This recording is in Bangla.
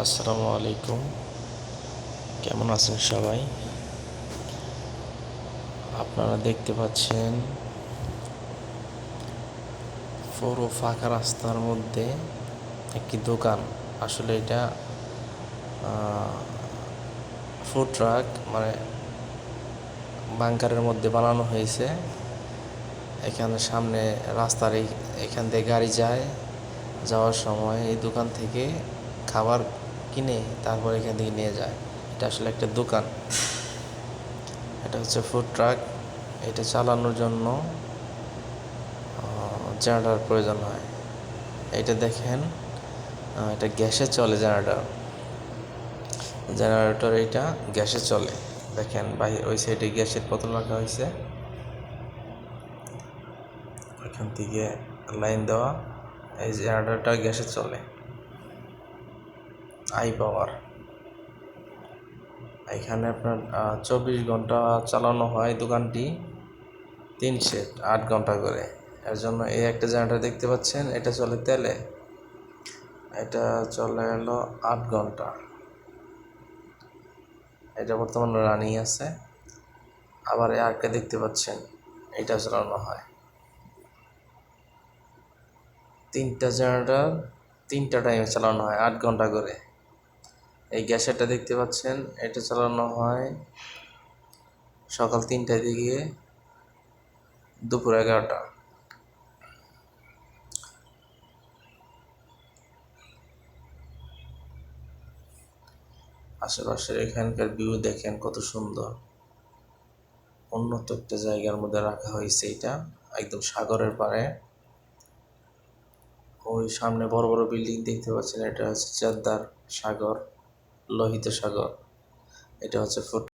আসসালামু আলাইকুম। কেমন আছেন সবাই? আপনারা দেখতে পাচ্ছেন পুরো ফাঁকা রাস্তার মধ্যে একটি দোকান। আসলে এটা ফুড ট্রাক মানে বাংকারের মধ্যে বানানো হয়েছে। এখানে সামনে রাস্তার এখান দিয়ে গাড়ি যায়, যাওয়ার সময় এই দোকান থেকে খাবার কিনে তারপর এখান থেকে নিয়ে যায়। এটা আসলে একটা দোকান। এটা হচ্ছে ফুড ট্রাক এটা চালানোর জন্য জেনারেটার প্রয়োজন হয়। এটা দেখেন এটা গ্যাসে চলে জেনারেটর জেনারেটর এটা গ্যাসে চলে। দেখেন বাহি ওই সাইডে গ্যাসের বোতল রাখা হয়েছে। ওইখান থেকে লাইন দেওয়া, এই জেনারেটরটা গ্যাসে চলে। I power. এখানে আপনার চব্বিশ ঘণ্টা চালানো হয় দোকানটি, তিন সেট, আট ঘণ্টা করে। এর জন্য এই একটা জেনারেটর দেখতে পাচ্ছেন, এটা চলে তেলে। এটা চলে হলো আট ঘণ্টা। এটা বর্তমানে রানিং আছে। আবার এই দেখতে পাচ্ছেন, এটা চালানো হয়। তিনটা জেনারেটর তিনটা টাইমে চালানো হয়, আট ঘণ্টা করে। এই গ্যাসেরটা দেখতে পাচ্ছেন, এটা চালানো হয় সকাল তিনটার দিকে দুপুর এগারোটা। আশেপাশের এখানকার ভিউ দেখেন কত সুন্দর। উন্নত একটা জায়গার মধ্যে রাখা হয়েছে এটা, একদম সাগরের পাড়ে। ওই সামনে বড় বড় বিল্ডিং দেখতে পাচ্ছেন, এটা হচ্ছে চাদ্দার সাগর। লোহিত সাগর। এটা হচ্ছে ফুট